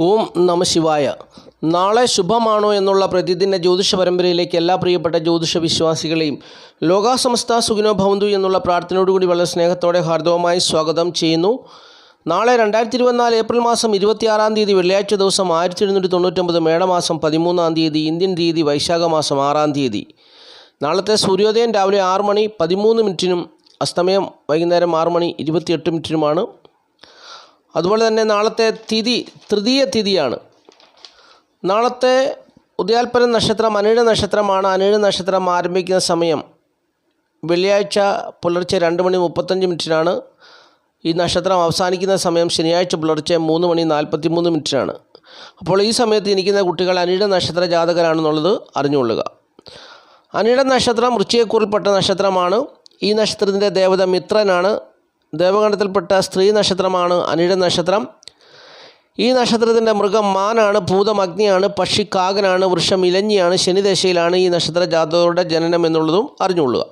ഓം നമ ശിവായ. നാളെ ശുഭമാണോ എന്നുള്ള പ്രതിദിന ജ്യോതിഷ പരമ്പരയിലേക്ക് എല്ലാ പ്രിയപ്പെട്ട ജ്യോതിഷ വിശ്വാസികളെയും ലോകാസമസ്ത സുഖിനോ ഭവന്തു എന്നുള്ള പ്രാർത്ഥനയോടുകൂടി വളരെ സ്നേഹത്തോടെ ഹാർദവമായി സ്വാഗതം ചെയ്യുന്നു. നാളെ രണ്ടായിരത്തി ഇരുപത്തിനാല് ഏപ്രിൽ മാസം ഇരുപത്തിയാറാം തീയതി വെള്ളിയാഴ്ച ദിവസം ആയിരത്തി എഴുന്നൂറ്റി തൊണ്ണൂറ്റൊമ്പത് മേടമാസം പതിമൂന്നാം തീയതി ഇന്ത്യൻ തീയതി വൈശാഖ മാസം ആറാം തീയതി. നാളത്തെ സൂര്യോദയം രാവിലെ ആറ് മണി പതിമൂന്ന് മിനിറ്റിനും അസ്തമയം വൈകുന്നേരം ആറ് മണി ഇരുപത്തിയെട്ട് മിനിറ്റിനുമാണ്. അതുപോലെ തന്നെ നാളത്തെ തിഥി തൃതീയ തിഥിയാണ്. നാളത്തെ ഉദയാൽപ്പന നക്ഷത്രം അനിഴ നക്ഷത്രമാണ്. അനിഴ നക്ഷത്രം ആരംഭിക്കുന്ന സമയം വെള്ളിയാഴ്ച പുലർച്ചെ രണ്ട് മണി മുപ്പത്തഞ്ച് മിനിറ്റിനാണ്. ഈ നക്ഷത്രം അവസാനിക്കുന്ന സമയം ശനിയാഴ്ച പുലർച്ചെ മൂന്ന് മണി നാൽപ്പത്തി മൂന്ന് മിനിറ്റിനാണ്. അപ്പോൾ ഈ സമയത്ത് ഇരിക്കുന്ന കുട്ടികൾ അനിഴ നക്ഷത്ര ജാതകരാണെന്നുള്ളത് അറിഞ്ഞുകൊള്ളുക. അനിഴ നക്ഷത്രം വൃശ്ചികക്കൂറിൽപ്പെട്ട നക്ഷത്രമാണ്. ഈ നക്ഷത്രത്തിന്റെ ദേവത മിത്രനാണ്. ദേവഗണത്തിൽപ്പെട്ട സ്ത്രീ നക്ഷത്രമാണ് അനിഴ നക്ഷത്രം. ഈ നക്ഷത്രത്തിന്റെ മൃഗം മാനാണ് ഭൂതം അഗ്നിയാണ് പക്ഷി കാകനാണ് വൃക്ഷം ഇലഞ്ഞിയാണ് ശനിദശയിലാണ് ഈ നക്ഷത്ര ജാതകരുടെ ജനനം എന്നുള്ളതും അറിഞ്ഞുകൊള്ളുക.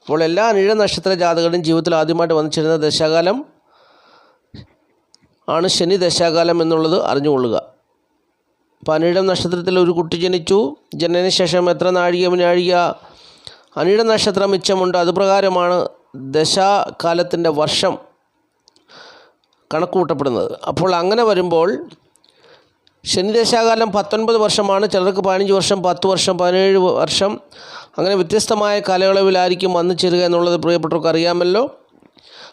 അപ്പോൾ എല്ലാ അനിഴ നക്ഷത്ര ജാതകരുടെയും ജീവിതത്തിൽ ആദ്യമായിട്ട് വന്നിച്ചിരുന്ന ദശാകാലം ആണ് ശനി ദശാകാലം എന്നുള്ളത് അറിഞ്ഞുകൊള്ളുക. അപ്പോൾ അനിഴം നക്ഷത്രത്തിൽ ഒരു കുട്ടി ജനിച്ചു ജനനശേഷം എത്ര നാഴിക വിനാഴിക അനിഴ നക്ഷത്രം മിച്ചമുണ്ട് അതുപ്രകാരമാണ് ദശാകാലത്തിന്റെ വർഷം കണക്കുകൂട്ടപ്പെടുന്നത്. അപ്പോൾ അങ്ങനെ വരുമ്പോൾ ശനിദശാകാലം പത്തൊൻപത് വർഷമാണ് ചിലർക്ക് പതിനഞ്ച് വർഷം പത്ത് വർഷം പതിനേഴ് വർഷം. അങ്ങനെ വ്യത്യസ്തമായ കാലയളവിലായിരിക്കും വന്നു ചേരുക എന്നുള്ളത് പ്രിയപ്പെട്ടവർക്ക് അറിയാമല്ലോ.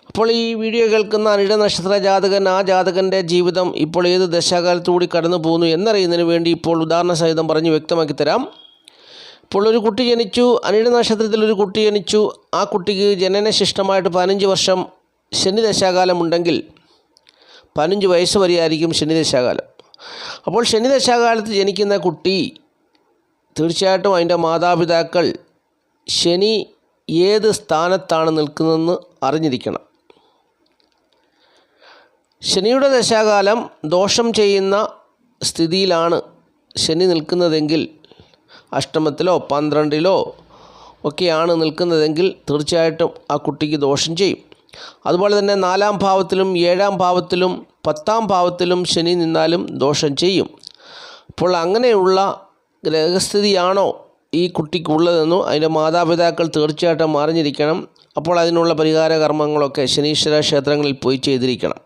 അപ്പോൾ ഈ വീഡിയോ കേൾക്കുന്ന അനിട നക്ഷത്ര ജാതകൻ ആ ജാതകന്റെ ജീവിതം ഇപ്പോൾ ഏത് ദശാകാലത്തുകൂടി കടന്നു പോകുന്നു എന്നറിയുന്നതിന് വേണ്ടി ഇപ്പോൾ ഉദാഹരണ സഹിതം പറഞ്ഞ് വ്യക്തമാക്കി തരാം. ഇപ്പോൾ ഒരു കുട്ടി ജനിച്ചു അനിഴ നക്ഷത്രത്തിൽ ഒരു കുട്ടി ജനിച്ചു. ആ കുട്ടിക്ക് ജനനശിഷ്ടമായിട്ട് പതിനഞ്ച് വർഷം ശനി ദശാകാലം ഉണ്ടെങ്കിൽ പതിനഞ്ച് വയസ്സ് വരെയായിരിക്കും ശനി ദശാകാലം. അപ്പോൾ ശനി ദശാകാലത്ത് ജനിക്കുന്ന കുട്ടി തീർച്ചയായിട്ടും അതിന്റെ മാതാപിതാക്കൾ ശനി ഏത് സ്ഥാനത്താണ് നിൽക്കുന്നതെന്ന് അറിഞ്ഞിരിക്കണം. ശനിയുടെ ദശാകാലം ദോഷം ചെയ്യുന്ന സ്ഥിതിയിലാണ് ശനി നിൽക്കുന്നതെങ്കിൽ അഷ്ടമത്തിലോ പന്ത്രണ്ടിലോ ഒക്കെയാണ് നിൽക്കുന്നതെങ്കിൽ തീർച്ചയായിട്ടും ആ കുട്ടിക്ക് ദോഷം ചെയ്യും. അതുപോലെ തന്നെ നാലാം ഭാവത്തിലും ഏഴാം ഭാവത്തിലും പത്താം ഭാവത്തിലും ശനി നിന്നാലും ദോഷം ചെയ്യും. അപ്പോൾ അങ്ങനെയുള്ള ഗ്രഹസ്ഥിതിയാണോ ഈ കുട്ടിക്കുള്ളതെന്നും അതിന്റെ മാതാപിതാക്കൾ തീർച്ചയായിട്ടും അറിഞ്ഞിരിക്കണം. അപ്പോൾ അതിനുള്ള പരിഹാര കർമ്മങ്ങളൊക്കെ ശനീശ്വര ക്ഷേത്രങ്ങളിൽ പോയി ചെയ്തിരിക്കണം.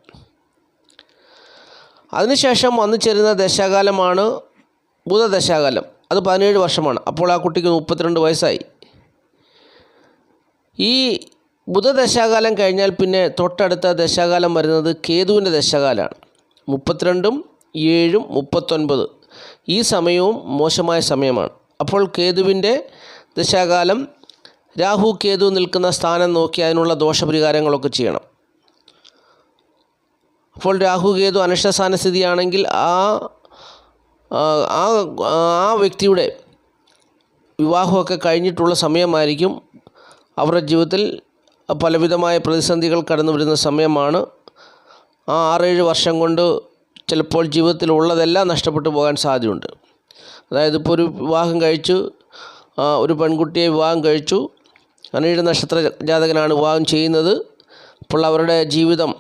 അതിനുശേഷം വന്നു ചേരുന്ന ദശാകാലമാണ് ബുധദശാകാലം. അത് പതിനേഴ് വർഷമാണ്. അപ്പോൾ ആ കുട്ടിക്ക് മുപ്പത്തിരണ്ട് വയസ്സായി. ഈ ബുധദശാകാലം കഴിഞ്ഞാൽ പിന്നെ തൊട്ടടുത്ത ദശാകാലം വരുന്നത് കേതുവിന്റെ ദശകാലമാണ്. മുപ്പത്തിരണ്ടും ഏഴും മുപ്പത്തൊൻപത്. ഈ സമയവും മോശമായ സമയമാണ്. അപ്പോൾ കേതുവിന്റെ ദശാകാലം രാഹു കേതു നിൽക്കുന്ന സ്ഥാനം നോക്കി അതിനുള്ള ദോഷപരിഹാരങ്ങളൊക്കെ ചെയ്യണം. അപ്പോൾ രാഹു കേതു അനിഷ്ട സ്ഥിതിയാണെങ്കിൽ ആ ആ ആ വ്യക്തിയുടെ വിവാഹമൊക്കെ കഴിഞ്ഞിട്ടുള്ള സമയമായിരിക്കും അവരുടെ ജീവിതത്തിൽ പലവിധമായ പ്രതിസന്ധികൾ കടന്നു വരുന്ന സമയമാണ്. ആ ആറേഴ് വർഷം കൊണ്ട് ചിലപ്പോൾ ജീവിതത്തിൽ ഉള്ളതെല്ലാം നഷ്ടപ്പെട്ടു പോകാൻ സാധ്യതയുണ്ട്. അതായത് ഇപ്പോൾ ഒരു വിവാഹം കഴിച്ചു ഒരു പെൺകുട്ടിയെ വിവാഹം കഴിച്ചു അനേഴ് നക്ഷത്ര ജാതകനാണ് വിവാഹം ചെയ്യുന്നത്. അപ്പോൾ അവരുടെ ജീവിതം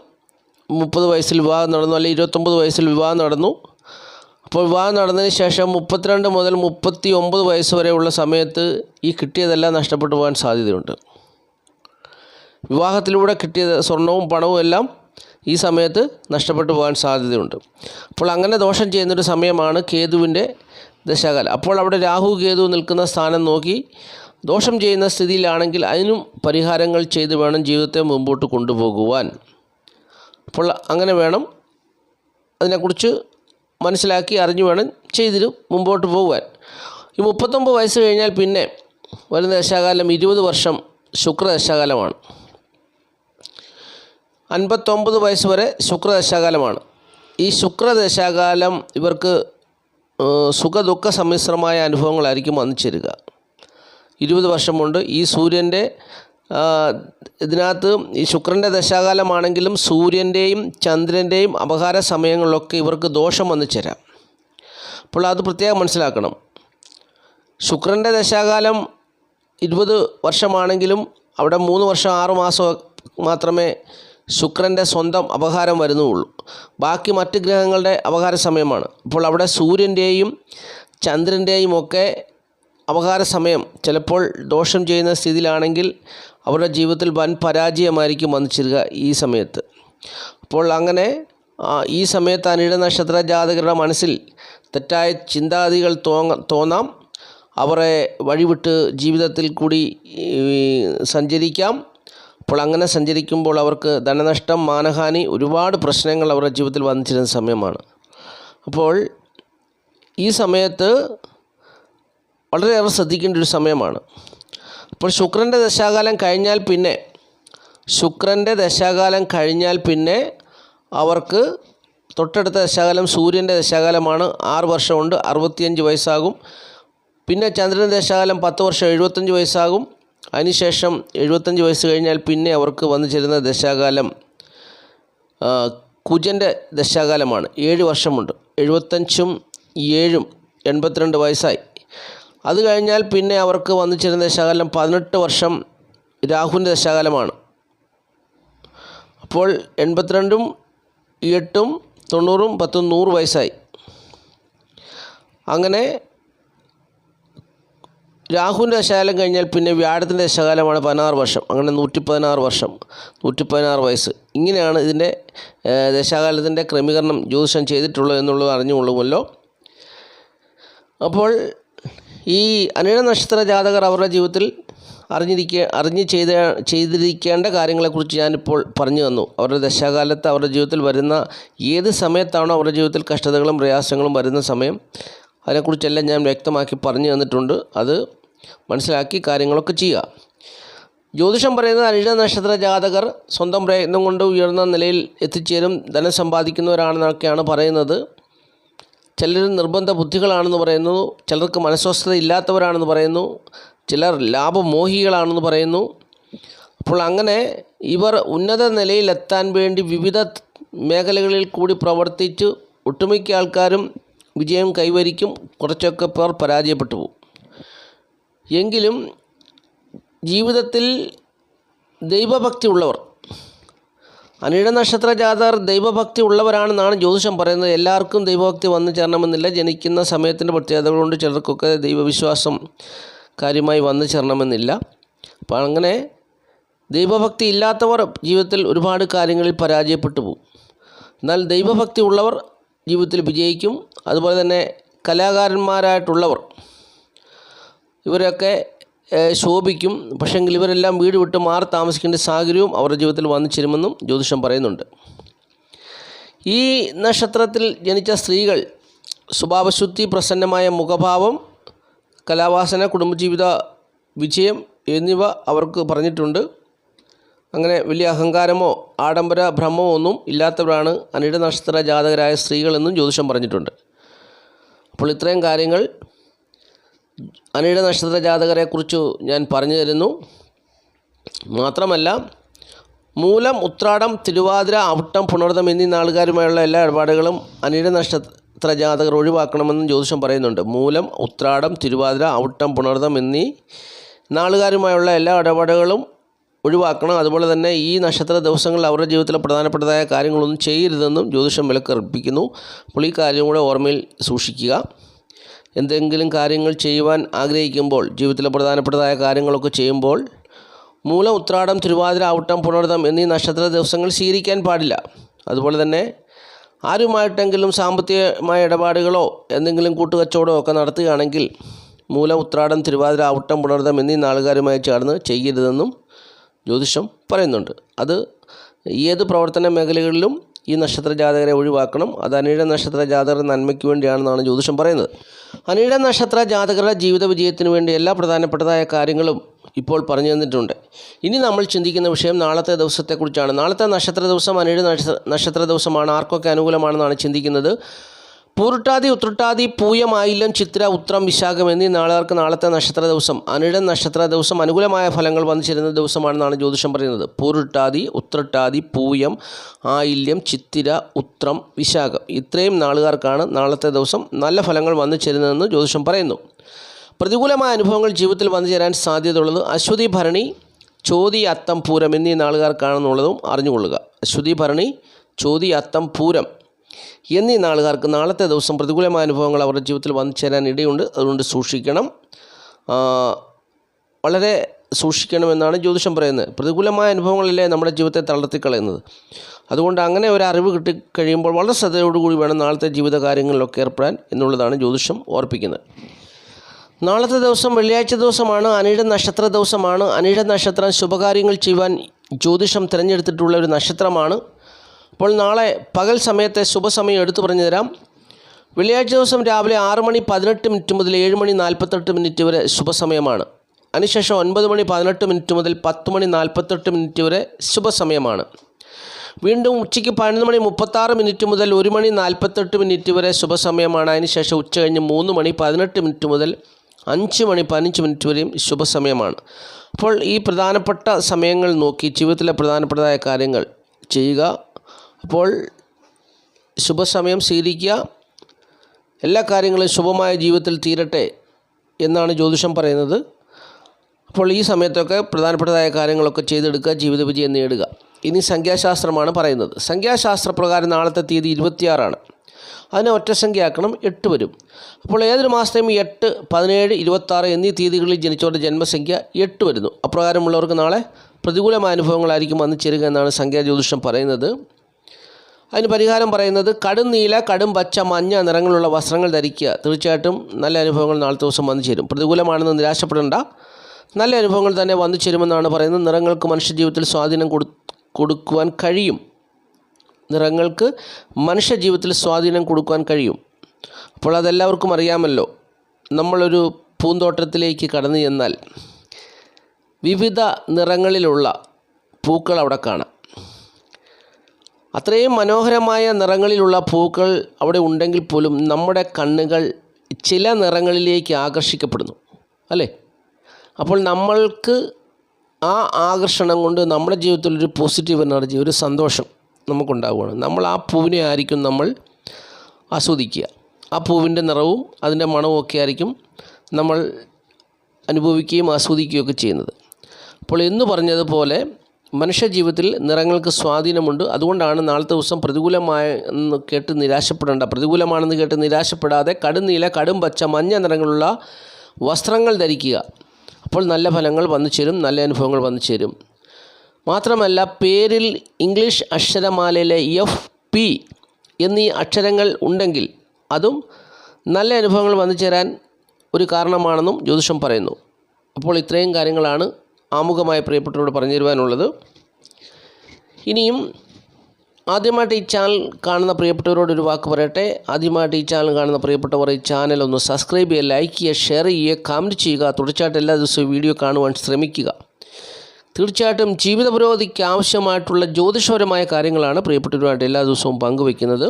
മുപ്പത് വയസ്സിൽ വിവാഹം നടന്നു അല്ലെങ്കിൽ ഇരുപത്തൊമ്പത് വയസ്സിൽ വിവാഹം നടന്നു. അപ്പോൾ വിവാഹം നടന്നതിന് ശേഷം മുപ്പത്തിരണ്ട് മുതൽ മുപ്പത്തി ഒമ്പത് വയസ്സ് വരെയുള്ള സമയത്ത് ഈ കിട്ടിയതെല്ലാം നഷ്ടപ്പെട്ടു പോകാൻ സാധ്യതയുണ്ട്. വിവാഹത്തിലൂടെ കിട്ടിയ സ്വർണവും പണവും എല്ലാം ഈ സമയത്ത് നഷ്ടപ്പെട്ടു പോകാൻ സാധ്യതയുണ്ട്. അപ്പോൾ അങ്ങനെ ദോഷം ചെയ്യുന്നൊരു സമയമാണ് കേതുവിന്റെ ദശാകാലം. അപ്പോൾ അവിടെ രാഹു കേതു നിൽക്കുന്ന സ്ഥാനം നോക്കി ദോഷം ചെയ്യുന്ന സ്ഥിതിയിലാണെങ്കിൽ അതിനും പരിഹാരങ്ങൾ ചെയ്ത് വേണം ജീവിതത്തെ മുമ്പോട്ട് കൊണ്ടുപോകുവാൻ. അപ്പോൾ അങ്ങനെ വേണം അതിനെക്കുറിച്ച് മനസ്സിലാക്കി അറിഞ്ഞു വേണം ചെയ്തിട്ട് മുമ്പോട്ട് പോകുവാൻ ഈ മുപ്പത്തൊമ്പത് വയസ്സ് കഴിഞ്ഞാൽ പിന്നെ വരുന്ന ദശാകാലം ഇരുപത് വർഷം ശുക്രദശാകാലമാണ് അൻപത്തൊമ്പത് വയസ്സ് വരെ ശുക്രദശാകാലമാണ് ഈ ശുക്രദശാകാലം ഇവർക്ക് സുഖദുഃഖ സമ്മിശ്രമായ അനുഭവങ്ങളായിരിക്കും വന്നു ചേരുക. ഇരുപത് വർഷം കൊണ്ട് ഈ സൂര്യന്റെ ഇതിനകത്ത് ഈ ശുക്രന്റെ ദശാകാലമാണെങ്കിലും സൂര്യന്റെയും ചന്ദ്രന്റെയും അപഹാര സമയങ്ങളിലൊക്കെ ഇവർക്ക് ദോഷം വന്നു ചേരാം. അപ്പോൾ അത് പ്രത്യേകം മനസ്സിലാക്കണം. ശുക്രന്റെ ദശാകാലം ഇരുപത് വർഷമാണെങ്കിലും അവിടെ മൂന്ന് വർഷം ആറ് മാസം മാത്രമേ ശുക്രന്റെ സ്വന്തം അപഹാരം വരുന്നുള്ളൂ. ബാക്കി മറ്റ് ഗ്രഹങ്ങളുടെ അപഹാര സമയമാണ്. അപ്പോൾ അവിടെ സൂര്യന്റെയും ചന്ദ്രന്റെയും ഒക്കെ അപഹാര സമയം ചിലപ്പോൾ ദോഷം ചെയ്യുന്ന സ്ഥിതിയിലാണെങ്കിൽ അവരുടെ ജീവിതത്തിൽ വൻ പരാജയമായിരിക്കും വന്നിച്ചിരിക്കുക ഈ സമയത്ത്. അപ്പോൾ അങ്ങനെ ഈ സമയത്ത് അനിഴ നക്ഷത്ര ജാതകരുടെ മനസ്സിൽ തെറ്റായ ചിന്താഗതികൾ തോന്ന തോന്നാം. അവരെ വഴിവിട്ട് ജീവിതത്തിൽ കൂടി സഞ്ചരിക്കാം. അപ്പോൾ അങ്ങനെ സഞ്ചരിക്കുമ്പോൾ അവർക്ക് ധനനഷ്ടം മാനഹാനി ഒരുപാട് പ്രശ്നങ്ങൾ അവരുടെ ജീവിതത്തിൽ വന്നിച്ചിരുന്ന സമയമാണ്. അപ്പോൾ ഈ സമയത്ത് വളരെയേറെ ശ്രദ്ധിക്കേണ്ട ഒരു സമയമാണ്. അപ്പോൾ ശുക്രന്റെ ദശാകാലം കഴിഞ്ഞാൽ പിന്നെ ശുക്രന്റെ ദശാകാലം കഴിഞ്ഞാൽ പിന്നെ അവർക്ക് തൊട്ടടുത്ത ദശാകാലം സൂര്യന്റെ ദശാകാലമാണ്. ആറ് വർഷമുണ്ട് അറുപത്തിയഞ്ച് വയസ്സാകും. പിന്നെ ചന്ദ്രന്റെ ദശാകാലം പത്ത് വർഷം എഴുപത്തഞ്ച് വയസ്സാകും. അതിനുശേഷം എഴുപത്തഞ്ച് വയസ്സ് കഴിഞ്ഞാൽ പിന്നെ അവർക്ക് വന്നു ചേരുന്ന ദശാകാലം കുജന്റെ ദശാകാലമാണ്. ഏഴ് വർഷമുണ്ട് എഴുപത്തഞ്ചും ഏഴും എൺപത്തിരണ്ട് വയസ്സായി. അത് കഴിഞ്ഞാൽ പിന്നെ അവർക്ക് വന്നു ചേരുന്ന ദശാകാലം പതിനെട്ട് വർഷം രാഹുവിന്റെ ദശാകാലമാണ്. അപ്പോൾ എൺപത്തിരണ്ടും എട്ടും തൊണ്ണൂറും പത്തും നൂറ് വയസ്സായി. അങ്ങനെ രാഹുവിന്റെ ദശകാലം കഴിഞ്ഞാൽ പിന്നെ വ്യാഴത്തിന്റെ ദശകാലമാണ് പതിനാറ് വർഷം. അങ്ങനെ നൂറ്റി പതിനാറ് വർഷം നൂറ്റി പതിനാറ് വയസ്സ്. ഇങ്ങനെയാണ് ഇതിന്റെ ദശാകാലത്തിന്റെ ക്രമീകരണം ജ്യോതിഷം ചെയ്തിട്ടുള്ളത് എന്നുള്ളത് അറിഞ്ഞുകൊള്ളുമല്ലോ. അപ്പോൾ ഈ അനിഴ നക്ഷത്ര ജാതകർ അവരുടെ ജീവിതത്തിൽ അറിഞ്ഞിരിക്കുക അറിഞ്ഞ് ചെയ്ത ചെയ്തിരിക്കേണ്ട കാര്യങ്ങളെക്കുറിച്ച് ഞാനിപ്പോൾ പറഞ്ഞു തന്നു. അവരുടെ ദശാകാലത്ത് അവരുടെ ജീവിതത്തിൽ വരുന്ന ഏത് സമയത്താണോ അവരുടെ ജീവിതത്തിൽ കഷ്ടതകളും പ്രയാസങ്ങളും വരുന്ന സമയം അതിനെക്കുറിച്ചെല്ലാം ഞാൻ വ്യക്തമാക്കി പറഞ്ഞു തന്നിട്ടുണ്ട്. അത് മനസ്സിലാക്കി കാര്യങ്ങളൊക്കെ ചെയ്യുക. ജ്യോതിഷം പറയുന്നത് അനിഴ നക്ഷത്ര ജാതകർ സ്വന്തം പ്രയത്നം കൊണ്ട് ഉയർന്ന നിലയിൽ എത്തിച്ചേരും ധനം സമ്പാദിക്കുന്നവരാണെന്നൊക്കെയാണ് പറയുന്നത്. ചിലർ നിർബന്ധ ബുദ്ധികളാണെന്ന് പറയുന്നു ചിലർക്ക് മനസ്വസ്ഥത ഇല്ലാത്തവരാണെന്ന് പറയുന്നു ചിലർ ലാഭമോഹികളാണെന്ന് പറയുന്നു. അപ്പോൾ അങ്ങനെ ഇവർ ഉന്നത നിലയിലെത്താൻ വേണ്ടി വിവിധ മേഖലകളിൽ കൂടി പ്രവർത്തിച്ച് ഒട്ടുമിക്ക ആൾക്കാരും വിജയം കൈവരിക്കും. കുറച്ചൊക്കെ പേർ പരാജയപ്പെട്ടു പോകും എങ്കിലും ജീവിതത്തിൽ ദൈവഭക്തി ഉള്ളവർ അനിഴ നക്ഷത്ര ജാതകർ ദൈവഭക്തി ഉള്ളവരാണെന്നാണ് ജ്യോതിഷം പറയുന്നത്. എല്ലാവർക്കും ദൈവഭക്തി വന്നു ചേരണമെന്നില്ല. ജനിക്കുന്ന സമയത്തിന്റെ പ്രത്യേകതകൾ കൊണ്ട് ചിലർക്കൊക്കെ ദൈവവിശ്വാസം കാര്യമായി വന്നു ചേരണമെന്നില്ല. അപ്പോൾ അങ്ങനെ ദൈവഭക്തി ഇല്ലാത്തവർ ജീവിതത്തിൽ ഒരുപാട് കാര്യങ്ങളിൽ പരാജയപ്പെട്ടു പോകും. എന്നാൽ ദൈവഭക്തി ഉള്ളവർ ജീവിതത്തിൽ വിജയിക്കും. അതുപോലെ തന്നെ കലാകാരന്മാരായിട്ടുള്ളവർ ഇവരൊക്കെ ശോഭിക്കും. പക്ഷേങ്കിൽ ഇവരെല്ലാം വീട് വിട്ട് മാറി താമസിക്കേണ്ട സാഹചര്യവും അവരുടെ ജീവിതത്തിൽ വന്നു ചേരുമെന്നും ജ്യോതിഷം പറയുന്നുണ്ട്. ഈ നക്ഷത്രത്തിൽ ജനിച്ച സ്ത്രീകൾ സ്വഭാവശുദ്ധി പ്രസന്നമായ മുഖഭാവം കലാവാസന കുടുംബജീവിത വിജയം എന്നിവ അവർക്ക് പറഞ്ഞിട്ടുണ്ട്. അങ്ങനെ വലിയ അഹങ്കാരമോ ആഡംബര ഭ്രമമോ ഒന്നും ഇല്ലാത്തവരാണ് അനിട നക്ഷത്ര ജാതകരായ സ്ത്രീകളെന്നും ജ്യോതിഷം പറഞ്ഞിട്ടുണ്ട്. അപ്പോൾ ഇത്രയും കാര്യങ്ങൾ അനിട നക്ഷത്ര ജാതകരെക്കുറിച്ച് ഞാൻ പറഞ്ഞു തരുന്നു. മാത്രമല്ല മൂലം ഉത്രാടം തിരുവാതിര അവിട്ടം പുണർതം എന്നീ നാളുകാരുമായുള്ള എല്ലാ ഇടപാടുകളും അനിയുടെ നക്ഷത്ര ജാതകർ ഒഴിവാക്കണമെന്ന് ജ്യോതിഷം പറയുന്നുണ്ട്. മൂലം ഉത്രാടം തിരുവാതിര അവിട്ടം പുണർതം എന്നീ നാളുകാരുമായുള്ള എല്ലാ ഇടപാടുകളും ഒഴിവാക്കണം. അതുപോലെ തന്നെ ഈ നക്ഷത്ര ദിവസങ്ങളിൽ അവരുടെ ജീവിതത്തിലെ പ്രധാനപ്പെട്ടതായ കാര്യങ്ങളൊന്നും ചെയ്യരുതെന്നും ജ്യോതിഷം വിലക്കർപ്പിക്കുന്നു. അപ്പോൾ ഈ കാര്യം കൂടെ ഓർമ്മയിൽ സൂക്ഷിക്കുക. എന്തെങ്കിലും കാര്യങ്ങൾ ചെയ്യുവാൻ ആഗ്രഹിക്കുമ്പോൾ ജീവിതത്തിലെ പ്രധാനപ്പെട്ടതായ കാര്യങ്ങളൊക്കെ ചെയ്യുമ്പോൾ മൂല ഉത്രാടം തിരുവാതിര ഔട്ടം പുണർതം എന്നീ നക്ഷത്ര ദിവസങ്ങൾ സ്വീകരിക്കാൻ പാടില്ല. അതുപോലെ തന്നെ ആരുമായിട്ടെങ്കിലും സാമ്പത്തികമായ ഇടപാടുകളോ എന്തെങ്കിലും കൂട്ടുകച്ചവടമോ ഒക്കെ നടത്തുകയാണെങ്കിൽ മൂല ഉത്രാടം തിരുവാതിര ഔട്ടം പുണർതം എന്നീ നാളുകാരുമായി ചേർന്ന് ചെയ്യരുതെന്നും ജ്യോതിഷം പറയുന്നുണ്ട്. അത് ഏത് പ്രവർത്തന മേഖലകളിലും ഈ നക്ഷത്ര ജാതകരെ ഒഴിവാക്കണം. അത് അനിഴ നക്ഷത്ര ജാതകരുടെ നന്മയ്ക്ക് വേണ്ടിയാണെന്നാണ് ജ്യോതിഷം പറയുന്നത്. അനിഴ നക്ഷത്ര ജാതകരുടെ ജീവിത വിജയത്തിന് വേണ്ടി എല്ലാ പ്രധാനപ്പെട്ടതായ കാര്യങ്ങളും ഇപ്പോൾ പറഞ്ഞു തന്നിട്ടുണ്ട്. ഇനി നമ്മൾ ചിന്തിക്കുന്ന വിഷയം നാളത്തെ ദിവസത്തെക്കുറിച്ചാണ്. നാളത്തെ നക്ഷത്ര ദിവസം അനിഴ നക്ഷത്ര ദിവസമാണ്. ആർക്കൊക്കെ അനുകൂലമാണെന്നാണ് ചിന്തിക്കുന്നത്. പൂരുട്ടാതി ഉത്രട്ടാതി പൂയം ആയില്യം ചിത്ര ഉത്രം വിശാഖം എന്നീ നാളുകാർക്ക് നാളത്തെ നക്ഷത്ര ദിവസം അനിഴൻ നക്ഷത്ര ദിവസം അനുകൂലമായ ഫലങ്ങൾ വന്നു ചേരുന്ന ദിവസമാണെന്നാണ് ജ്യോതിഷം പറയുന്നത്. പൂരുട്ടാതി ഉത്രട്ടാതി പൂയം ആയില്യം ചിത്തിര ഉത്രം വിശാഖം ഇത്രയും നാളുകാർക്കാണ് നാളത്തെ ദിവസം നല്ല ഫലങ്ങൾ വന്നു ചേരുന്നതെന്ന് ജ്യോതിഷം പറയുന്നു. പ്രതികൂലമായ അനുഭവങ്ങൾ ജീവിതത്തിൽ വന്നു ചേരാൻ സാധ്യതയുള്ളത് അശ്വതി ഭരണി ചോതി അത്തം പൂരം എന്നീ നാളുകാർക്കാണെന്നുള്ളതും അറിഞ്ഞുകൊള്ളുക. അശ്വതി ഭരണി ചോതി അത്തം പൂരം എന്നീ നാളുകാർക്ക് നാളത്തെ ദിവസം പ്രതികൂലമായ അനുഭവങ്ങൾ അവരുടെ ജീവിതത്തിൽ വന്നു ചേരാൻ ഇടയുണ്ട്. അതുകൊണ്ട് സൂക്ഷിക്കണം. വളരെ സൂക്ഷിക്കണമെന്നാണ് ജ്യോതിഷം പറയുന്നത്. പ്രതികൂലമായ അനുഭവങ്ങളല്ലേ നമ്മുടെ ജീവിതത്തെ തളർത്തിക്കളയുന്നത്. അതുകൊണ്ട് അങ്ങനെ ഒരു അറിവ് കിട്ടിക്കഴിയുമ്പോൾ വളരെ ശ്രദ്ധയോടുകൂടി വേണം നാളത്തെ ജീവിത കാര്യങ്ങളിലൊക്കെ ഏർപ്പെടാൻ എന്നുള്ളതാണ് ജ്യോതിഷം ഓർപ്പിക്കുന്നത്. നാളത്തെ ദിവസം വെള്ളിയാഴ്ച ദിവസമാണ് അനിഴ നക്ഷത്ര ദിവസമാണ്. അനിഴ നക്ഷത്രം ശുഭകാര്യങ്ങൾ ചെയ്യുവാൻ ജ്യോതിഷം തിരഞ്ഞെടുത്തിട്ടുള്ള ഒരു നക്ഷത്രമാണ്. അപ്പോൾ നാളെ പകൽ സമയത്തെ ശുഭസമയം എടുത്തു പറഞ്ഞു തരാം. വെള്ളിയാഴ്ച ദിവസം രാവിലെ ആറ് മണി പതിനെട്ട് മിനിറ്റ് മുതൽ ഏഴ് മണി നാൽപ്പത്തെട്ട് മിനിറ്റ് വരെ ശുഭസമയമാണ്. അതിനുശേഷം ഒൻപത് മണി പതിനെട്ട് മിനിറ്റ് മുതൽ പത്ത് മണി നാൽപ്പത്തെട്ട് മിനിറ്റ് വരെ ശുഭസമയമാണ്. വീണ്ടും ഉച്ചയ്ക്ക് പതിനൊന്ന് മണി മുപ്പത്താറ് മിനിറ്റ് മുതൽ ഒരു മണി നാൽപ്പത്തെട്ട് മിനിറ്റ് വരെ ശുഭസമയമാണ്. അതിനുശേഷം ഉച്ച കഴിഞ്ഞ് മൂന്ന് മണി പതിനെട്ട് മിനിറ്റ് മുതൽ അഞ്ച് മണി പതിനഞ്ച് മിനിറ്റ് വരെയും ശുഭസമയമാണ്. അപ്പോൾ ഈ പ്രധാനപ്പെട്ട സമയങ്ങൾ നോക്കി ജീവിതത്തിലെ പ്രധാനപ്പെട്ടതായ കാര്യങ്ങൾ ചെയ്യുക. അപ്പോൾ ശുഭസമയം സ്വീകരിക്കുക. എല്ലാ കാര്യങ്ങളും ശുഭമായ ജീവിതത്തിൽ തീരട്ടെ എന്നാണ് ജ്യോതിഷം പറയുന്നത്. അപ്പോൾ ഈ സമയത്തൊക്കെ പ്രധാനപ്പെട്ടതായ കാര്യങ്ങളൊക്കെ ചെയ്തെടുക്കുക ജീവിത വിജയം നേടുക. ഇനി സംഖ്യാശാസ്ത്രമാണ് പറയുന്നത്. സംഖ്യാശാസ്ത്രപ്രകാരം നാളത്തെ തീയതി ഇരുപത്തിയാറാണ്. അതിനെ ഒറ്റ സംഖ്യയാക്കണം എട്ട് വരും. അപ്പോൾ ഏതൊരു മാസത്തെയും എട്ട് പതിനേഴ് ഇരുപത്താറ് എന്നീ തീയതികളിൽ ജനിച്ചവരുടെ ജന്മസംഖ്യ എട്ട് വരുന്നു. അപ്രകാരമുള്ളവർക്ക് നാളെ പ്രതികൂലമായ അനുഭവങ്ങളായിരിക്കും വന്നു ചേരുക എന്നാണ് സംഖ്യാജ്യോതിഷം പറയുന്നത്. അതിന് പരിഹാരം പറയുന്നത് കടും നീല കടും പച്ച മഞ്ഞ നിറങ്ങളുള്ള വസ്ത്രങ്ങൾ ധരിക്കുക. തീർച്ചയായിട്ടും നല്ല അനുഭവങ്ങൾ നാളത്തെ ദിവസം വന്നു ചേരും. പ്രതികൂലമാണെന്ന് നിരാശപ്പെടേണ്ട. നല്ല അനുഭവങ്ങൾ തന്നെ വന്നു ചേരുമെന്നാണ് പറയുന്നത്. നിറങ്ങൾക്ക് മനുഷ്യജീവിതത്തിൽ സ്വാധീനം കൊടു കൊടുക്കുവാൻ കഴിയും. നിറങ്ങൾക്ക് മനുഷ്യജീവിതത്തിൽ സ്വാധീനം കൊടുക്കുവാൻ കഴിയും. അപ്പോൾ അതെല്ലാവർക്കും അറിയാമല്ലോ. നമ്മളൊരു പൂന്തോട്ടത്തിലേക്ക് കടന്നു ചെന്നാൽ വിവിധ നിറങ്ങളിലുള്ള പൂക്കൾ അവിടെ കാണാം. അത്രയും മനോഹരമായ നിറങ്ങളിലുള്ള പൂക്കൾ അവിടെ ഉണ്ടെങ്കിൽ പോലും നമ്മുടെ കണ്ണുകൾ ചില നിറങ്ങളിലേക്ക് ആകർഷിക്കപ്പെടുന്നു അല്ലേ? അപ്പോൾ നമ്മൾക്ക് ആ ആകർഷണം കൊണ്ട് നമ്മുടെ ജീവിതത്തിൽ ഒരു പോസിറ്റീവ് എനർജി ഒരു സന്തോഷം നമുക്കുണ്ടാവുകയാണ്. നമ്മൾ ആ പൂവിനെ ആയിരിക്കും നമ്മൾ ആസ്വദിക്കുക. ആ പൂവിന്റെ നിറവും അതിന്റെ മണവും ഒക്കെ ആയിരിക്കും നമ്മൾ അനുഭവിക്കുകയും ആസ്വദിക്കുകയും ഒക്കെ ചെയ്യുന്നത്. അപ്പോൾ എന്ന് പറഞ്ഞതുപോലെ മനുഷ്യ ജീവിതത്തിൽ നിറങ്ങൾക്ക് സ്വാധീനമുണ്ട്. അതുകൊണ്ടാണ് നാളത്തെ ദിവസം പ്രതികൂലമായ എന്ന് കേട്ട് നിരാശപ്പെടേണ്ട. പ്രതികൂലമാണെന്ന് കേട്ട് നിരാശപ്പെടാതെ കടും നീല കടും പച്ച മഞ്ഞ നിറങ്ങളുള്ള വസ്ത്രങ്ങൾ ധരിക്കുക. അപ്പോൾ നല്ല ഫലങ്ങൾ വന്നു ചേരും നല്ല അനുഭവങ്ങൾ വന്നു ചേരും. മാത്രമല്ല പേരിൽ ഇംഗ്ലീഷ് അക്ഷരമാലയിലെ എഫ് പി എന്നീ അക്ഷരങ്ങൾ ഉണ്ടെങ്കിൽ അതും നല്ല അനുഭവങ്ങൾ വന്നു ചേരാൻ ഒരു കാരണമാണെന്നും ജ്യോതിഷം പറയുന്നു. അപ്പോൾ ഇത്രയും കാര്യങ്ങളാണ് ആമുഖമായി പ്രിയപ്പെട്ടവരോട് പറഞ്ഞു തരുവാനുള്ളത് ഇനിയും ആദ്യമായിട്ട് ഈ ചാനൽ കാണുന്ന പ്രിയപ്പെട്ടവരോട് ഒരു വാക്ക് പറയട്ടെ. ആദ്യമായിട്ട് ഈ ചാനൽ കാണുന്ന പ്രിയപ്പെട്ടവർ ഈ ചാനൽ ഒന്ന് സബ്സ്ക്രൈബ് ചെയ്യുക ലൈക്ക് ചെയ്യുക ഷെയർ ചെയ്യുക കമന്റ് ചെയ്യുക. തുടർച്ചയായിട്ട് എല്ലാ ദിവസവും വീഡിയോ കാണുവാൻ ശ്രമിക്കുക. തീർച്ചയായിട്ടും ജീവിത പുരോഗതിക്ക് ആവശ്യമായിട്ടുള്ള ജ്യോതിഷപരമായ കാര്യങ്ങളാണ് പ്രിയപ്പെട്ടവരുമായിട്ട് എല്ലാ ദിവസവും പങ്കുവയ്ക്കുന്നത്.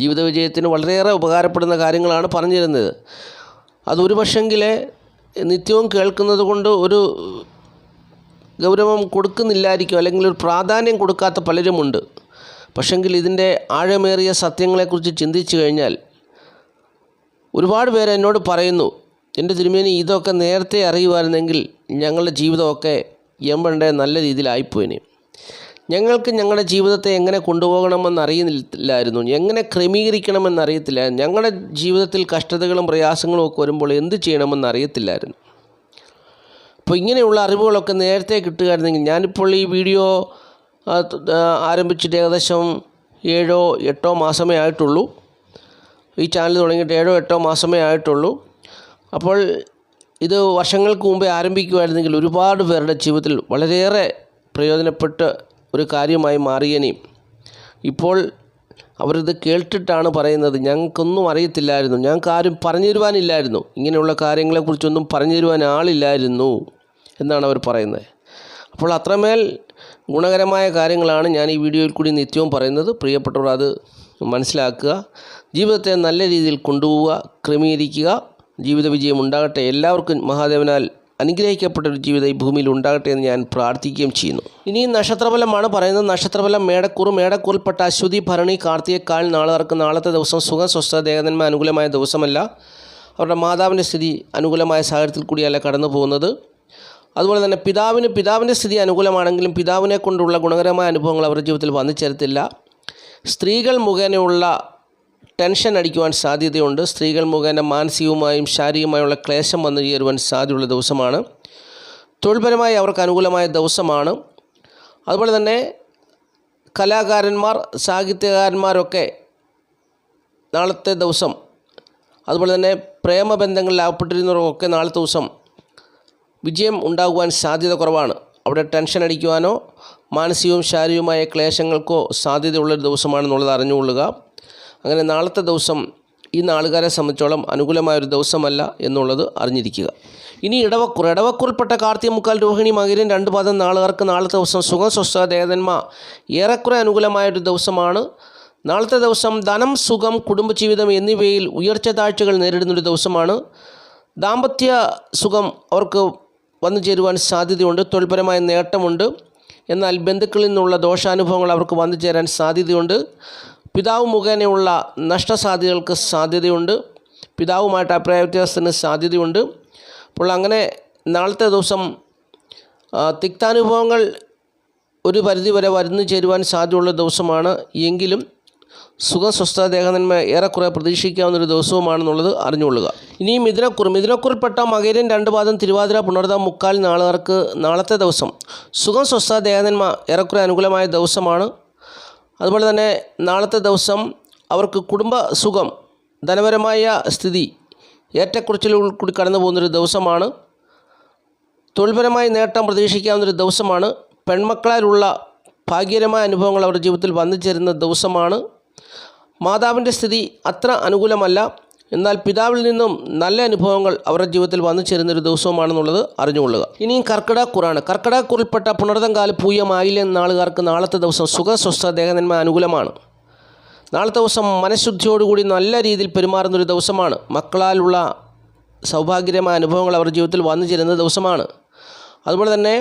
ജീവിത വിജയത്തിന് വളരെയേറെ ഉപകാരപ്പെടുന്ന കാര്യങ്ങളാണ് പറഞ്ഞിരുന്നത്. അതൊരു പക്ഷെങ്കിൽ നിത്യവും കേൾക്കുന്നത് കൊണ്ട് ഒരു ഗൗരവം കൊടുക്കുന്നില്ലായിരിക്കും അല്ലെങ്കിൽ ഒരു പ്രാധാന്യം കൊടുക്കാത്ത പലരുമുണ്ട്. പക്ഷെങ്കിൽ ഇതിന്റെ ആഴമേറിയ സത്യങ്ങളെക്കുറിച്ച് ചിന്തിച്ചു കഴിഞ്ഞാൽ ഒരുപാട് പേര് എന്നോട് പറയുന്നു എന്റെ തിരുമേനി ഇതൊക്കെ നേരത്തെ അറിയുമായിരുന്നെങ്കിൽ ഞങ്ങളുടെ ജീവിതമൊക്കെ എമ്പണ്ടേ നല്ല രീതിയിലായിപ്പോയിന് ഞങ്ങൾക്ക് ഞങ്ങളുടെ ജീവിതത്തെ എങ്ങനെ കൊണ്ടുപോകണമെന്ന് അറിയുന്നില്ലായിരുന്നു എങ്ങനെ ക്രമീകരിക്കണമെന്ന് അറിയത്തില്ല ഞങ്ങളുടെ ജീവിതത്തിൽ കഷ്ടതകളും പ്രയാസങ്ങളും ഒക്കെ വരുമ്പോൾ എന്ത് ചെയ്യണമെന്ന് അറിയത്തില്ലായിരുന്നു അപ്പോൾ ഇങ്ങനെയുള്ള അറിവുകളൊക്കെ നേരത്തെ കിട്ടുകയായിരുന്നെങ്കിൽ ഞാനിപ്പോൾ ഈ വീഡിയോ ആരംഭിച്ചിട്ട് ഏകദേശം ഏഴോ എട്ടോ മാസമേ ആയിട്ടുള്ളൂ. ഈ ചാനൽ തുടങ്ങിയിട്ട് ഏഴോ എട്ടോ മാസമേ ആയിട്ടുള്ളൂ. അപ്പോൾ ഇത് വർഷങ്ങൾക്ക് മുമ്പേ ആരംഭിക്കുമായിരുന്നെങ്കിൽ ഒരുപാട് പേരുടെ ജീവിതത്തിൽ വളരെയേറെ പ്രയോജനപ്പെട്ട ഒരു കാര്യമായി മാറിയനെയും ഇപ്പോൾ അവരിത് കേട്ടിട്ടാണ് പറയുന്നത്. ഞങ്ങൾക്കൊന്നും അറിയത്തില്ലായിരുന്നു. ഞങ്ങൾക്ക് ആരും പറഞ്ഞു തരുവാനില്ലായിരുന്നു ഇങ്ങനെയുള്ള കാര്യങ്ങളെക്കുറിച്ചൊന്നും പറഞ്ഞു തരുവാൻ ആളില്ലായിരുന്നു എന്നാണ് അവർ പറയുന്നത്. അപ്പോൾ അത്രമേൽ ഗുണകരമായ കാര്യങ്ങളാണ് ഞാൻ ഈ വീഡിയോയിൽ കൂടി നിത്യവും പറയുന്നത്. പ്രിയപ്പെട്ടവർ അത് മനസ്സിലാക്കുക. ജീവിതത്തെ നല്ല രീതിയിൽ കൊണ്ടുപോവുക ക്രമീകരിക്കുക. ജീവിത വിജയം ഉണ്ടാകട്ടെ. എല്ലാവർക്കും മഹാദേവനാൽ അനുഗ്രഹിക്കപ്പെട്ട ഒരു ജീവിതം ഈ ഭൂമിയിൽ ഉണ്ടാകട്ടെ എന്ന് ഞാൻ പ്രാർത്ഥിക്കുകയും ചെയ്യുന്നു. ഇനി നക്ഷത്രഫലമാണ് പറയുന്നത്. നക്ഷത്രഫലം മേടക്കൂർ മേടക്കൂറിൽപ്പെട്ട അശ്വതി ഭരണി കാർത്തികക്കാൽ നാളെ നടക്കുന്ന നാളത്തെ ദിവസം സുഖം സ്വസ്ഥ ദേഹന്മാർ അനുകൂലമായ ദിവസമല്ല. അവരുടെ മാതാവിന്റെ സ്ഥിതി അനുകൂലമായ സാഹചര്യത്തിൽ കൂടിയല്ല കടന്നു പോകുന്നത് അതുപോലെ തന്നെ പിതാവിന് പിതാവിന്റെ സ്ഥിതി അനുകൂലമാണെങ്കിലും പിതാവിനെ കൊണ്ടുള്ള ഗുണകരമായ അനുഭവങ്ങൾ അവരുടെ ജീവിതത്തിൽ വന്നു ചേരത്തില്ല. സ്ത്രീകൾ മുഖേനയുള്ള ടെൻഷൻ അടിക്കുവാൻ സാധ്യതയുണ്ട്. സ്ത്രീകൾ മുഖേന മാനസികവുമായും ശാരീരികമായുള്ള ക്ലേശം വന്നു ചേരുവാൻ സാധ്യതയുള്ള ദിവസമാണ്. തൊഴിൽപരമായി അവർക്ക് അനുകൂലമായ ദിവസമാണ്. അതുപോലെ തന്നെ കലാകാരന്മാർ സാഹിത്യകാരന്മാരൊക്കെ നാളത്തെ ദിവസം അതുപോലെ തന്നെ പ്രേമബന്ധങ്ങളിൽ ആവപ്പെട്ടിരുന്നവർക്കൊക്കെ നാളത്തെ ദിവസം വിജയം ഉണ്ടാകുവാൻ സാധ്യത കുറവാണ്. അവിടെ ടെൻഷൻ അടിക്കുവാനോ മാനസികവും ശാരീരികവുമായ ക്ലേശങ്ങൾക്കോ സാധ്യതയുള്ളൊരു ദിവസമാണെന്നുള്ളത് അറിഞ്ഞുകൊള്ളുക. അങ്ങനെ നാളത്തെ ദിവസം ഈ നാളുകാരെ സംബന്ധിച്ചോളം അനുകൂലമായൊരു ദിവസമല്ല എന്നുള്ളത് അറിഞ്ഞിരിക്കുക. ഇനി ഇടവക്കുർ ഇടവക്കുറിൽപ്പെട്ട കാർത്തിക മുക്കാൽ രോഹിണി മകരം രണ്ട് പാദം നാളുകാർക്ക് നാളത്തെ ദിവസം സുഖം സ്വസ്ഥ ദേവന്മ ഏറെക്കുറെ അനുകൂലമായൊരു ദിവസമാണ്. നാളത്തെ ദിവസം ധനം സുഖം കുടുംബജീവിതം എന്നിവയിൽ ഉയർച്ച താഴ്ചകൾ നേരിടുന്നൊരു ദിവസമാണ്. ദാമ്പത്യ സുഖം അവർക്ക് വന്നു ചേരുവാൻ സാധ്യതയുണ്ട് തൊഴിൽപരമായ നേട്ടമുണ്ട്. എന്നാൽ ബന്ധുക്കളിൽ നിന്നുള്ള ദോഷാനുഭവങ്ങൾ അവർക്ക് വന്നു ചേരാൻ സാധ്യതയുണ്ട്. പിതാവ് മുഖേനയുള്ള നഷ്ടസാധ്യതകൾക്ക് സാധ്യതയുണ്ട്. പിതാവുമായിട്ട് അഭിപ്രായ വ്യത്യാസത്തിന് സാധ്യതയുണ്ട്. അപ്പോൾ അങ്ങനെ നാളത്തെ ദിവസം തിക്താനുഭവങ്ങൾ ഒരു പരിധിവരെ വരുന്നു ചേരുവാൻ സാധ്യതയുള്ള ദിവസമാണ്. എങ്കിലും സുഖം സ്വസ്ഥ ദേഹനന്മ ഏറെക്കുറെ പ്രതീക്ഷിക്കാവുന്നൊരു ദിവസവുമാണെന്നുള്ളത് അറിഞ്ഞുകൊള്ളുക. ഇനി മിഥുനക്കുർ മിഥുനക്കുറിൽപ്പെട്ട മകേരൻ രണ്ട് പാദം തിരുവാതിര പുണർത മുക്കാൽ നാളുകാർക്ക് നാളത്തെ ദിവസം സുഖം സ്വസ്ഥ ദേഹനന്മ ഏറെക്കുറെ അനുകൂലമായ ദിവസമാണ്. അതുപോലെ തന്നെ നാളത്തെ ദിവസം അവർക്ക് കുടുംബ സുഖം ധനപരമായ സ്ഥിതി ഏറ്റക്കുറച്ചിലുകൾ കൂടി കടന്നു പോകുന്നൊരു ദിവസമാണ്. തൊഴിൽപരമായ നേട്ടം പ്രതീക്ഷിക്കാവുന്നൊരു ദിവസമാണ്. പെൺമക്കളാലുള്ള ഭാഗ്യകരമായ അനുഭവങ്ങൾ അവരുടെ ജീവിതത്തിൽ വന്നു ചേരുന്ന ദിവസമാണ്. മാതാവിന്റെ സ്ഥിതി അത്ര അനുകൂലമല്ല. എന്നാൽ പിതാവിൽ നിന്നും നല്ല അനുഭവങ്ങൾ അവരുടെ ജീവിതത്തിൽ വന്നു ചേരുന്ന ഒരു ദിവസവുമാണെന്നുള്ളത് അറിഞ്ഞുകൊള്ളുക. ഇനിയും കർക്കിടക്കുറാണ് കർക്കിടക്കുറിൽപ്പെട്ട പുണർതങ്കാല പൂയം പൂയമായില്ല നാളുകാർക്ക് നാളത്തെ ദിവസം സുഖ സ്വസ്ഥ ദേഹനന്മ അനുകൂലമാണ്. നാളത്തെ ദിവസം മനഃശുദ്ധിയോടുകൂടി നല്ല രീതിയിൽ പെരുമാറുന്നൊരു ദിവസമാണ്. മക്കളാലുള്ള സൗഭാഗ്യകരമായ അനുഭവങ്ങൾ അവരുടെ ജീവിതത്തിൽ വന്നു ചേരുന്ന ദിവസമാണ്. അതുപോലെ തന്നെ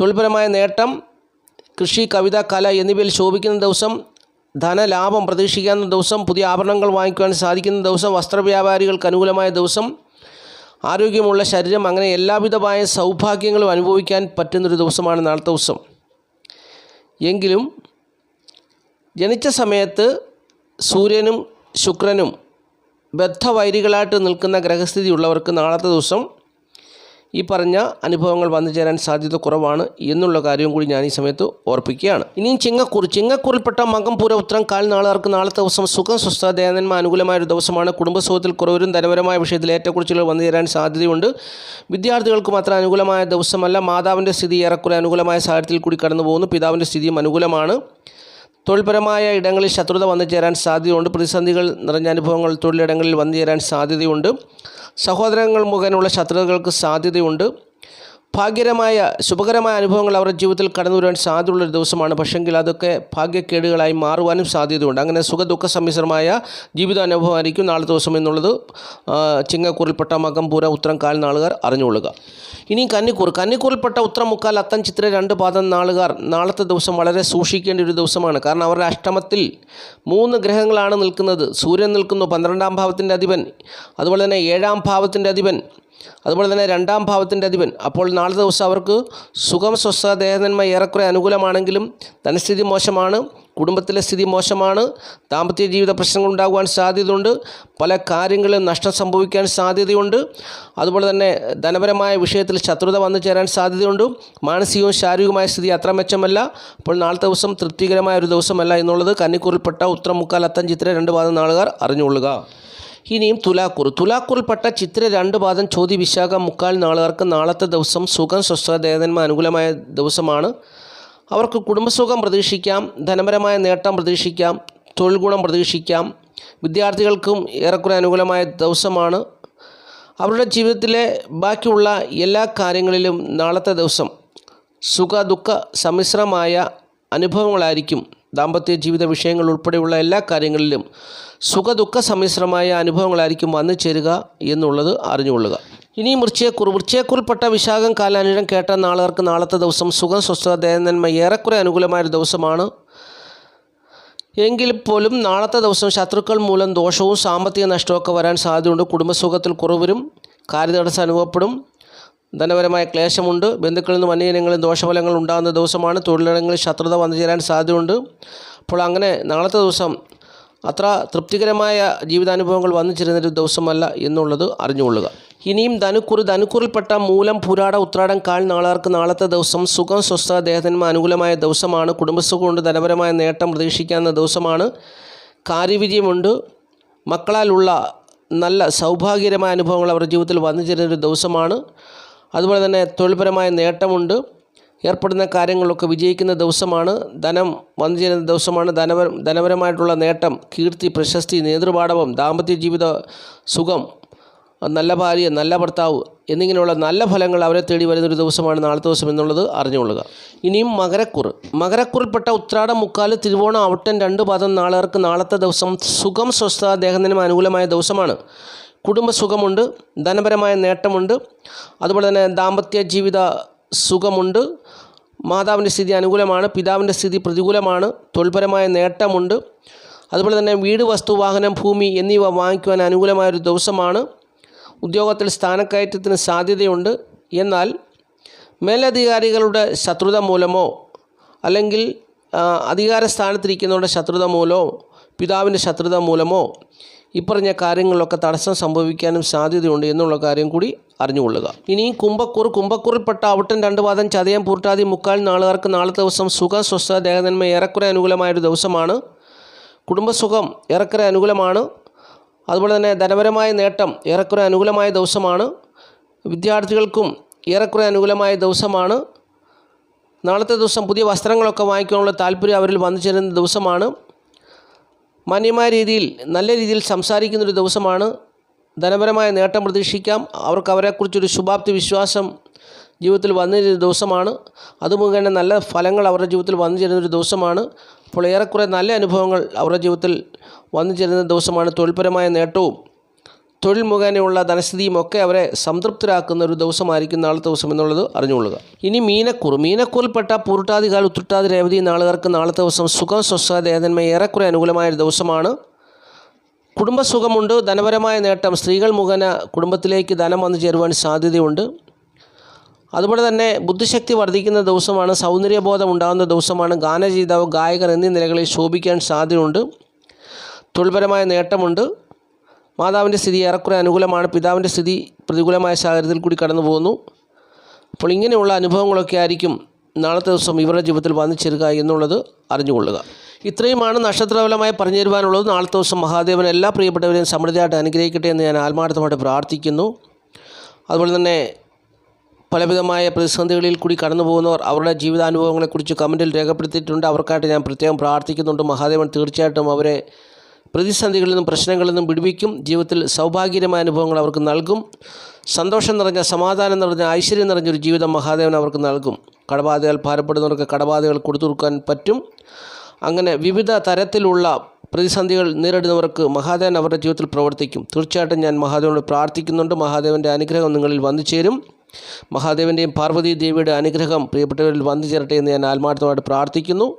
തൊഴിൽപരമായ നേട്ടം കൃഷി കവിത കല എന്നിവയിൽ ശോഭിക്കുന്ന ദിവസം ധനലാഭം പ്രതീക്ഷിക്കാവുന്ന ദിവസം പുതിയ ആഭരണങ്ങൾ വാങ്ങിക്കുവാൻ സാധിക്കുന്ന ദിവസം വസ്ത്രവ്യാപാരികൾക്ക് അനുകൂലമായ ദിവസം ആരോഗ്യമുള്ള ശരീരം അങ്ങനെ എല്ലാവിധമായ സൗഭാഗ്യങ്ങളും അനുഭവിക്കാൻ പറ്റുന്നൊരു ദിവസമാണ് നാളത്തെ ദിവസം എങ്കിലും ജനിച്ച സമയത്ത് സൂര്യനും ശുക്രനും ബദ്ധവൈരികളായിട്ട് നിൽക്കുന്ന ഗ്രഹസ്ഥിതി ഉള്ളവർക്ക് നാളത്തെ ദിവസം ഈ പറഞ്ഞ അനുഭവങ്ങൾ വന്നു ചേരാൻ സാധ്യത കുറവാണ് എന്നുള്ള കാര്യവും കൂടി ഞാൻ ഈ സമയത്ത് ഓർപ്പിക്കുകയാണ്. ഇനിയും ചിങ്ങക്കൂർ ചിങ്ങക്കൂറിൽപ്പെട്ട മകം പൂര ഉത്തരം കാൽ നാളുകാർക്ക് നാളത്തെ ദിവസം സുഖം സ്വസ്ഥ ദേവന്മാർ അനുകൂലമായ ഒരു ദിവസമാണ്. കുടുംബസുഖത്തിൽ കുറവരും ധനപരമായ വിഷയത്തിൽ ഏറ്റക്കുറിച്ചുകൾ വന്നു ചേരാൻ സാധ്യതയുണ്ട്. വിദ്യാർത്ഥികൾക്ക് മാത്രം അനുകൂലമായ ദിവസമല്ല മാതാവിന്റെ സ്ഥിതി ഏറെക്കുറെ അനുകൂലമായ സാഹചര്യത്തിൽ കൂടി കടന്നു പോകുന്നു പിതാവിന്റെ സ്ഥിതിയും അനുകൂലമാണ്. തൊഴിൽപരമായ ഇടങ്ങളിൽ ശത്രുത വന്നു ചേരാൻ സാധ്യതയുണ്ട്. പ്രതിസന്ധികൾ നിറഞ്ഞ അനുഭവങ്ങൾ തൊഴിലിടങ്ങളിൽ വന്നു ചേരാൻ സാധ്യതയുണ്ട്. സഹോദരങ്ങൾ മുഖേനയുള്ള ശത്രുതകൾക്ക് സാധ്യതയുണ്ട്. ഭാഗ്യകരമായ ശുഭകരമായ അനുഭവങ്ങൾ അവരുടെ ജീവിതത്തിൽ കടന്നു സാധ്യതയുള്ള സാധ്യതയുള്ളൊരു ദിവസമാണ്. പക്ഷെങ്കിൽ അതൊക്കെ ഭാഗ്യക്കേടുകളായി മാറുവാനും സാധ്യതയുണ്ട്. അങ്ങനെ സുഖദുഃഖ സമ്മിശ്രമായ ജീവിതാനുഭവമായിരിക്കും നാളെ ദിവസം എന്നുള്ളത്. ചിങ്ങക്കൂറിൽപ്പെട്ട മകം പൂര ഉത്തരം കാൽ നാളുകാർ അറിഞ്ഞുകൊള്ളുക. ഇനി കന്നിക്കൂർ കന്നിക്കൂറിൽപ്പെട്ട ഉത്തരം മുക്കാൽ അത്തം ചിത്ര രണ്ട് പാദം നാളുകാർ നാളത്തെ ദിവസം വളരെ സൂക്ഷിക്കേണ്ട ഒരു ദിവസമാണ്. കാരണം അവരുടെ അഷ്ടമത്തിൽ മൂന്ന് ഗ്രഹങ്ങളാണ് നിൽക്കുന്നത്. സൂര്യൻ നിൽക്കുന്നു പന്ത്രണ്ടാം ഭാവത്തിന്റെ അധിപൻ. അതുപോലെ തന്നെ ഏഴാം ഭാവത്തിന്റെ അധിപൻ. അതുപോലെ തന്നെ രണ്ടാം ഭാവത്തിന്റെ അധിപൻ. അപ്പോൾ നാളെ ദിവസം അവർക്ക് സുഖം സ്വസ്ഥ ദേഹനന്മ ഏറെക്കുറെ അനുകൂലമാണെങ്കിലും ധനസ്ഥിതി മോശമാണ് കുടുംബത്തിലെ സ്ഥിതി മോശമാണ് ദാമ്പത്യ ജീവിത പ്രശ്നങ്ങൾ ഉണ്ടാകുവാൻ സാധ്യതയുണ്ട് പല കാര്യങ്ങളിലും നഷ്ടം സംഭവിക്കാൻ സാധ്യതയുണ്ട്. അതുപോലെ തന്നെ ധനപരമായ വിഷയത്തിൽ ശത്രുത വന്നു ചേരാൻ സാധ്യതയുണ്ട്. മാനസികവും ശാരീരികവുമായ സ്ഥിതി അത്ര മെച്ചമല്ല. അപ്പോൾ നാളത്തെ ദിവസം തൃപ്തികരമായ ഒരു ദിവസമല്ല എന്നുള്ളത് കന്നിക്കൂറിൽപ്പെട്ട ഉത്തരം മുക്കാൽ ചിത്ര രണ്ട് ഭാഗം നാളുകാർ അറിഞ്ഞുകൊള്ളുക. ഇനിയും തുലാക്കൂർ. തുലാക്കൂറിൽപ്പെട്ട ചിത്ര രണ്ട് പാദം ചോതി വിശാഖ മുക്കാൽ നാളുകാർക്ക് നാളത്തെ ദിവസം സുഖം സ്വസ്ഥ ദേവന്മാർ അനുകൂലമായ ദിവസമാണ്. അവർക്ക് കുടുംബസുഖം പ്രതീക്ഷിക്കാം ധനപരമായ നേട്ടം പ്രതീക്ഷിക്കാം തൊഴിൽ ഗുണം പ്രതീക്ഷിക്കാം. വിദ്യാർത്ഥികൾക്കും ഏറെക്കുറെ അനുകൂലമായ ദിവസമാണ്. അവരുടെ ജീവിതത്തിലെ ബാക്കിയുള്ള എല്ലാ കാര്യങ്ങളിലും നാളത്തെ ദിവസം സുഖ ദുഃഖ സമ്മിശ്രമായ അനുഭവങ്ങളായിരിക്കും. ദാമ്പത്യ ജീവിത വിഷയങ്ങൾ ഉൾപ്പെടെയുള്ള എല്ലാ കാര്യങ്ങളിലും സുഖദുഃഖ സമ്മിശ്രമായ അനുഭവങ്ങളായിരിക്കും വന്നു ചേരുക എന്നുള്ളത് അറിഞ്ഞുകൊള്ളുക. ഇനി മൃച്ചയക്കുറി മൃച്ചയക്കുറിൽപ്പെട്ട വിശാഖം കാലാനുരം കേട്ട നാളുകാർക്ക് നാളത്തെ ദിവസം സുഖം സ്വസ്ഥത ദേവനന്മ ഏറെക്കുറെ അനുകൂലമായൊരു ദിവസമാണ്. എങ്കിൽ പോലും നാളത്തെ ദിവസം ശത്രുക്കൾ മൂലം ദോഷവും സാമ്പത്തിക നഷ്ടമൊക്കെ വരാൻ സാധ്യതയുണ്ട്. കുടുംബസുഖത്തിൽ കുറവരും വരും. കാര്യതടസ്സം അനുഭവപ്പെടും. ധനപരമായ ക്ലേശമുണ്ട്. ബന്ധുക്കളിൽ നിന്നും അന്യജനങ്ങളിൽ ദോഷഫലങ്ങൾ ഉണ്ടാകുന്ന ദിവസമാണ്. തൊഴിലിടങ്ങളിൽ ശത്രുത വന്നു ചേരാൻ സാധ്യതയുണ്ട്. അപ്പോൾ അങ്ങനെ നാളത്തെ ദിവസം അത്ര തൃപ്തികരമായ ജീവിതാനുഭവങ്ങൾ വന്നു ചേരുന്നൊരു ദിവസമല്ല എന്നുള്ളത് അറിഞ്ഞുകൊള്ളുക. ഇനിയും ധനുക്കുറി ധനുക്കുറിൽപ്പെട്ട മൂലം പുരാട ഉത്രാടം കാൽ നാളാർക്ക് നാളത്തെ ദിവസം സുഖം സ്വസ്ഥ ദേഹത്തിന്മ അനുകൂലമായ ദിവസമാണ്. കുടുംബസുഖം കൊണ്ട് ധനപരമായ നേട്ടം പ്രതീക്ഷിക്കാവുന്ന ദിവസമാണ്. കാര്യവിജയമുണ്ട്. മക്കളാലുള്ള നല്ല സൗഭാഗ്യകരമായ അനുഭവങ്ങൾ അവരുടെ ജീവിതത്തിൽ വന്നു ചേരുന്നൊരു ദിവസമാണ്. അതുപോലെ തന്നെ തൊഴിൽപരമായ നേട്ടമുണ്ട്. ഏർപ്പെടുന്ന കാര്യങ്ങളൊക്കെ വിജയിക്കുന്ന ദിവസമാണ്. ധനം വന്നു ചേരുന്ന ദിവസമാണ്. ധനപര ധനപരമായിട്ടുള്ള നേട്ടം കീർത്തി പ്രശസ്തി നേതൃപാടവം ദാമ്പത്യ ജീവിത സുഖം നല്ല ഭാര്യ നല്ല ഭർത്താവ് എന്നിങ്ങനെയുള്ള നല്ല ഫലങ്ങൾ അവരെ തേടി വരുന്നൊരു ദിവസമാണ് നാളത്തെ ദിവസം എന്നുള്ളത് അറിഞ്ഞുകൊള്ളുക. ഇനിയും മകരക്കുറ് മകരക്കുറിൽപ്പെട്ട ഉത്രാടം മുക്കാൽ തിരുവോണം ഔട്ടൻ രണ്ട് പാദം നാളുകാർക്ക് നാളത്തെ ദിവസം സുഖം സ്വസ്ഥത ദേഹത്തിനും അനുകൂലമായ ദിവസമാണ്. കുടുംബസുഖമുണ്ട് ധനപരമായ നേട്ടമുണ്ട് അതുപോലെ തന്നെ ദാമ്പത്യ ജീവിത സുഖമുണ്ട് മാതാവിന്റെ സ്ഥിതി അനുകൂലമാണ് പിതാവിന്റെ സ്ഥിതി പ്രതികൂലമാണ് തൊഴിൽപരമായ നേട്ടമുണ്ട് അതുപോലെ തന്നെ വീട് വസ്തു വാഹനം ഭൂമി എന്നിവ വാങ്ങിക്കുവാൻ അനുകൂലമായൊരു ദിവസമാണ്. ഉദ്യോഗത്തിൽ സ്ഥാനക്കയറ്റത്തിന് സാധ്യതയുണ്ട്. എന്നാൽ മേലധികാരികളുടെ ശത്രുത മൂലമോ അല്ലെങ്കിൽ അധികാര സ്ഥാനത്തിരിക്കുന്നവരുടെ ശത്രുത മൂലമോ പിതാവിന്റെ ശത്രുത മൂലമോ ഇപ്പറഞ്ഞ കാര്യങ്ങളിലൊക്കെ തടസ്സം സംഭവിക്കാനും സാധ്യതയുണ്ട് എന്നുള്ള കാര്യം കൂടി അറിഞ്ഞുകൊള്ളുക. ഇനി കുംഭക്കൂർ കുംഭക്കൂറിൽപ്പെട്ട അവിട്ടൻ രണ്ട് പാദം ചതയം പൂർട്ടാതി മുക്കാൽ നാളുകാർക്ക് നാളെ ദിവസം സുഖ സ്വസ്ഥ ദേഹനന്മ ഏറെക്കുറെ അനുകൂലമായൊരു ദിവസമാണ്. കുടുംബസുഖം ഏറെക്കുറെ അനുകൂലമാണ്. അതുപോലെ തന്നെ ധനപരമായ നേട്ടം ഏറെക്കുറെ അനുകൂലമായ ദിവസമാണ്. വിദ്യാർത്ഥികൾക്കും ഏറെക്കുറെ അനുകൂലമായ ദിവസമാണ്. നാളത്തെ ദിവസം പുതിയ വസ്ത്രങ്ങളൊക്കെ വാങ്ങിക്കാനുള്ള താല്പര്യം അവരിൽ വന്നു ചേരുന്ന ദിവസമാണ്. മാന്യമായ രീതിയിൽ നല്ല രീതിയിൽ സംസാരിക്കുന്നൊരു ദിവസമാണ്. ധനപരമായ നേട്ടം പ്രതീക്ഷിക്കാം. അവർക്ക് അവരെക്കുറിച്ചൊരു ശുഭാപ്തി വിശ്വാസം ജീവിതത്തിൽ വന്നു ചേരുന്ന ദിവസമാണ്. അത് മുഖേന നല്ല ഫലങ്ങൾ അവരുടെ ജീവിതത്തിൽ വന്നു ചേരുന്നൊരു ദിവസമാണ്. അപ്പോൾ ഏറെക്കുറെ നല്ല അനുഭവങ്ങൾ അവരുടെ ജീവിതത്തിൽ വന്നു ചേരുന്ന ദിവസമാണ്. തൊഴിൽപരമായ നേട്ടവും തൊഴിൽ മുഖേനയുള്ള ധനസ്ഥിതിയും ഒക്കെ അവരെ സംതൃപ്തരാക്കുന്ന ഒരു ദിവസമായിരിക്കും നാളത്തെ ദിവസം എന്നുള്ളത് അറിഞ്ഞുകൊള്ളുക. ഇനി മീനക്കൂർ. മീനക്കൂറിൽപ്പെട്ട പൂർട്ടാതികാൽ ഉത്രട്ടാതി രേവതി നാളുകാർക്ക് നാളത്തെ ദിവസം സുഖം സ്വസ്ഥ ദേഹന്മ ഏറെക്കുറെ അനുകൂലമായ ഒരു ദിവസമാണ്. കുടുംബസുഖമുണ്ട്. ധനപരമായ നേട്ടം. സ്ത്രീകൾ മുഖേന കുടുംബത്തിലേക്ക് ധനം വന്നു ചേരുവാൻ സാധ്യതയുണ്ട്. അതുപോലെ തന്നെ ബുദ്ധിശക്തി വർദ്ധിക്കുന്ന ദിവസമാണ്. സൗന്ദര്യബോധം ഉണ്ടാകുന്ന ദിവസമാണ്. ഗാനചീതാവ് ഗായകർ എന്നീ നിലകളിൽ ശോഭിക്കാൻ സാധ്യതയുണ്ട്. തൊഴിൽപരമായ നേട്ടമുണ്ട്. മാതാവിന്റെ സ്ഥിതി ഏറെക്കുറെ അനുകൂലമാണ്. പിതാവിന്റെ സ്ഥിതി പ്രതികൂലമായ സാഹചര്യത്തിൽ കൂടി കടന്നു പോകുന്നു. അപ്പോൾ ഇങ്ങനെയുള്ള അനുഭവങ്ങളൊക്കെ ആയിരിക്കും നാളത്തെ ദിവസം ഇവരുടെ ജീവിതത്തിൽ വന്നു ചേരുക എന്നുള്ളത് അറിഞ്ഞുകൊള്ളുക. ഇത്രയുമാണ് നക്ഷത്രഫലമായി പറഞ്ഞു തരുവാനുള്ളത് നാളത്തെ ദിവസം മഹാദേവൻ എല്ലാ പ്രിയപ്പെട്ടവരെയും സമൃദ്ധിയായിട്ട് അനുഗ്രഹിക്കട്ടെ എന്ന് ഞാൻ ആത്മാർത്ഥമായിട്ട് പ്രാർത്ഥിക്കുന്നു. അതുപോലെ തന്നെ പലവിധമായ പ്രതിസന്ധികളിൽ കൂടി കടന്നു പോകുന്നവർ അവരുടെ ജീവിതാനുഭവങ്ങളെക്കുറിച്ച് കമന്റിൽ രേഖപ്പെടുത്തിയിട്ടുണ്ട്. അവർക്കായിട്ട് ഞാൻ പ്രത്യേകം പ്രാർത്ഥിക്കുന്നുണ്ട്. മഹാദേവൻ തീർച്ചയായിട്ടും അവരെ പ്രതിസന്ധികളിൽ നിന്നും പ്രശ്നങ്ങളിൽ നിന്നും വിടുവിക്കും. ജീവിതത്തിൽ സൗഭാഗ്യമായ അനുഭവങ്ങൾ അവർക്ക് നൽകും. സന്തോഷം നിറഞ്ഞ സമാധാനം നിറഞ്ഞ ഐശ്വര്യം നിറഞ്ഞൊരു ജീവിതം മഹാദേവൻ അവർക്ക് നൽകും. കടബാധകൾ ഭാരപ്പെടുന്നവർക്ക് കടബാധകൾ കൊടുത്തു കൊടുക്കാൻ പറ്റും. അങ്ങനെ വിവിധ തരത്തിലുള്ള പ്രതിസന്ധികൾ നേരിടുന്നവർക്ക് മഹാദേവൻ അവരുടെ ജീവിതത്തിൽ പ്രവർത്തിക്കും. തീർച്ചയായിട്ടും ഞാൻ മഹാദേവനോട് പ്രാർത്ഥിക്കുന്നുണ്ട്. മഹാദേവന്റെ അനുഗ്രഹം നിങ്ങളിൽ വന്നു ചേരും. മഹാദേവന്റെയും പാർവതി ദേവിയുടെ അനുഗ്രഹം പ്രിയപ്പെട്ടവരിൽ വന്നു ചേരട്ടെ എന്ന് ഞാൻ ആത്മാർത്ഥമായിട്ട് പ്രാർത്ഥിക്കുന്നു.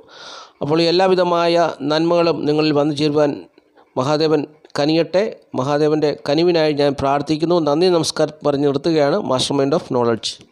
അപ്പോൾ എല്ലാവിധമായ നന്മകളും നിങ്ങളിൽ വന്നു ചേരുവാൻ മഹാദേവൻ കനിയട്ടെ. മഹാദേവന്റെ കനിവിനായി ഞാൻ പ്രാർത്ഥിക്കുന്നു. നന്ദി നമസ്കാരം പറഞ്ഞു നിർത്തുകയാണ് മാസ്റ്റർ മൈൻഡ് ഓഫ് നോളജ്